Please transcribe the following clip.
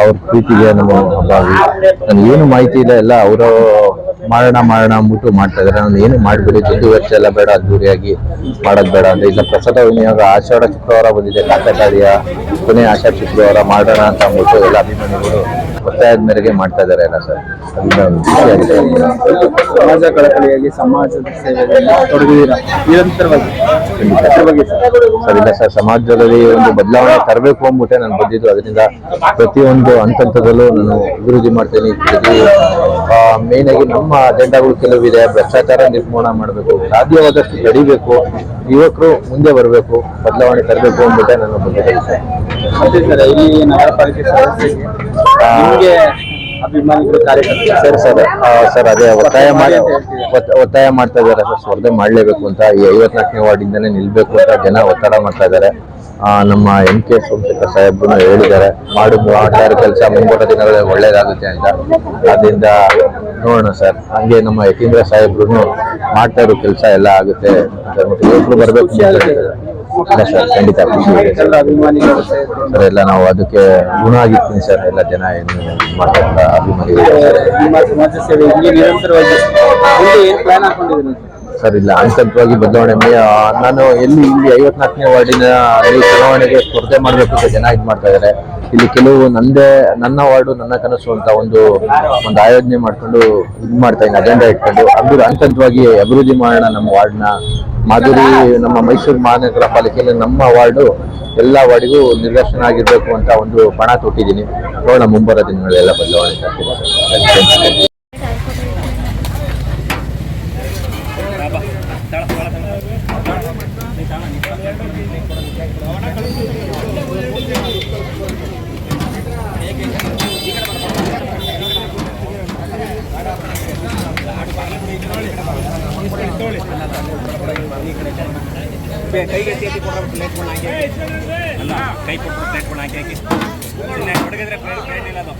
ಅವ್ರ ಪ್ರೀತಿಗೆ ನಮ್ಮ ನನ್ಗೆ ಏನು ಮಾಹಿತಿ ಇಲ್ಲ, ಎಲ್ಲ ಅವರು ಮಾಡೋಣ ಮಾಡೋಣ ಅಂದ್ಬಿಟ್ಟು ಮಾಡ್ತಾ ಇದಾರೆ ನಾನು ಏನು ಮಾಡ್ಬೇಡಿ, ದುಡ್ಡು ವೆಚ್ಚ ಎಲ್ಲ ಬೇಡ ಅದ್ದೂರಿಯಾಗಿ ಮಾಡೋದು ಬೇಡ ಅಂತ. ಇಲ್ಲ, ಪ್ರಸಾದ ವಿನಿಯೋಗ ಆಷಾಢ ಶುಕ್ರವಾರ ಬಂದಿದೆ. ಕಾಕತಾಳೀಯ ಕೊನೆ ಆಷಾಢ ಶುಕ್ರವಾರ ಮಾಡೋಣ ಅಂತ ಅಂದ್ಬಿಟ್ಟು ಎಲ್ಲ ಅಭಿಮಾನಿಗಳು ಒತ್ತಾಯದ ಮೇರೆಗೆ ಮಾಡ್ತಾ ಇದಾರೆ ಎಲ್ಲ ಸರ್. ಖುಷಿಯಾಗಿದೆ ಸಮಾಜ ಕಳಕಳಿಯಾಗಿ ಸಮಾಜದ ಸೇವೆಯಲ್ಲಿ ತೊಡಗಿದ್ದೀರಾ? ನಿರಂತರವಾಗಿ. ಸರ್, ಇಲ್ಲ ಸರ್, ಸಮಾಜದಲ್ಲಿ ಒಂದು ಬದಲಾವಣೆ ತರಬೇಕು ಅಂದ್ಬಿಟ್ಟೆ ನಾನು ಬಂದಿದ್ದು. ಅದರಿಂದ ಪ್ರತಿಯೊಂದು ಹಂತದಲ್ಲೂ ನಾನು ಅಭಿವೃದ್ಧಿ ಮಾಡ್ತೀನಿ. ಮೇನ್ ಆಗಿ ನಮ್ಮ ಅಜೆಂಡಾಗಳು ಕೆಲವಿದೆ. ಭ್ರಷ್ಟಾಚಾರ ನಿರ್ಮೂಲನ ಮಾಡಬೇಕು. ಸಾಧ್ಯವಾದಷ್ಟು ತಡಿಬೇಕು. ಯುವಕರು ಮುಂದೆ ಬರಬೇಕು. ಬದಲಾವಣೆ ತರಬೇಕು ಅಂದ್ಬಿಟ್ಟೆ ನಾನು ಬಂದಿದ್ದೆ. ಸರ್, ಇಲ್ಲಿ ನಗರ ಪಾಲಿಕೆ ಅಭಿಮಾನಿಗಳು ಕಾರ್ಯಕರ್ತರು ಸರ್ ಸರ್ ಆ, ಸರ್ ಅದೇ ಒತ್ತಾಯ ಮಾಡಿ ಒತ್ತ- ಒತ್ತಾಯ ಮಾಡ್ತಾ ಇದ್ದಾರೆ ಸರ್ ಸ್ಪರ್ಧೆ ಮಾಡಲೇಬೇಕು ಅಂತ. ಈ ಐವತ್ನಾಲ್ಕನೇ ವಾರ್ಡಿಂದನೇ ನಿಲ್ಬೇಕು ಅಂತ ಜನ ಒತ್ತಡ ಮಾಡ್ತಾ ಇದ್ದಾರೆ. ಆ, ನಮ್ಮ ಎಂ ಕೆ ಸೋಮಶೇಖರ್ ಸಾಹೇಬ್ರು ಹೇಳಿದ್ದಾರೆ. ಮಾಡು ಮಾಡ್ತಾರೆ ಕೆಲಸ ಮುಂಬರುವ ದಿನಗಳಲ್ಲಿ ಒಳ್ಳೇದಾಗುತ್ತೆ ಅಂತ. ಅದರಿಂದ ನೋಡೋಣ ಸರ್. ಹಂಗೆ ನಮ್ಮ ಯತೀಂದ್ರ ಸಾಹೇಬ್ರು ಮಾಡ್ತಾ ಇರೋ ಕೆಲಸ ಎಲ್ಲ ಆಗುತ್ತೆ ಅಂತ ಹೇಳ್ಬಿಟ್ಟು ಯುವಕರು ಬರಬೇಕು. ಇಲ್ಲ ಸರ್, ಖಂಡಿತ. ಸರ್, ಎಲ್ಲ ನಾವು ಅದಕ್ಕೆ ಗುಣ ಆಗಿರ್ತೀನಿ ಸರ್. ಎಲ್ಲ ಜನ ಏನು ಮಾಡ್ತಕ್ಕಂಥ ಅಭಿಮಾನಿಗಳು ಸರ್, ಇಲ್ಲ ಹಂತವಾಗಿ ಬದಲಾವಣೆ ನಾನು ಎಲ್ಲಿ, ಇಲ್ಲಿ ಐವತ್ನಾಲ್ಕನೇ ವಾರ್ಡಿನ ಚುನಾವಣೆಗೆ ಸ್ಪರ್ಧೆ ಮಾಡಬೇಕು ಅಂತ ಜನ ಇದು ಮಾಡ್ತಾ ಇದ್ದಾರೆ ಇಲ್ಲಿ ಕೆಲವು ನಂದೇ, ನನ್ನ ವಾರ್ಡು, ನನ್ನ ಕನಸು ಅಂತ ಒಂದು ಒಂದು ಆಯೋಜನೆ ಮಾಡ್ಕೊಂಡು ಇದು ಮಾಡ್ತಾ ಇದ್ದೀನಿ ಅಜೆಂಡಾ ಇಟ್ಕೊಂಡು. ಅಭಿವೃದ್ಧಿ ಅಂತವಾಗಿ ಅಭಿವೃದ್ಧಿ ಮಾಡೋಣ ನಮ್ಮ ವಾರ್ಡ್ನ. ಮಾಧುರಿ ನಮ್ಮ ಮೈಸೂರು ಮಹಾನಗರ ಪಾಲಿಕೆಯಲ್ಲಿ ನಮ್ಮ ವಾರ್ಡು ಎಲ್ಲ ವಾರ್ಡಿಗೂ ನಿರ್ದೇಶನ ಆಗಿರ್ಬೇಕು ಅಂತ ಒಂದು ಪಣ ತೊಟ್ಟಿದ್ದೀನಿ. ನೋಡೋಣ ಮುಂಬರೋ ದಿನಗಳೆಲ್ಲ ಬದಲಾವಣೆ ಆಗ್ತಿದೆ ಸರ್. ಕೈಗೆ ಎತ್ತಿ ಎತ್ತಿ ಕೊಡ್ರ ಪ್ಲೇಟ್ ಕೊಂಡು ಹಾಕಿ ಅಲ್ಲ, ಕೈ ಕೊಟ್ಟು ಪ್ಲೇಟ್ ಕೊಂಡು ಹಾಕಿ ಹಾಕಿ ಹೊಡಗಿದ್ರೆ ಪ್ಲೇಟ್ ಪ್ಲೇಟ್ ಇಲ್ಲ ಅದು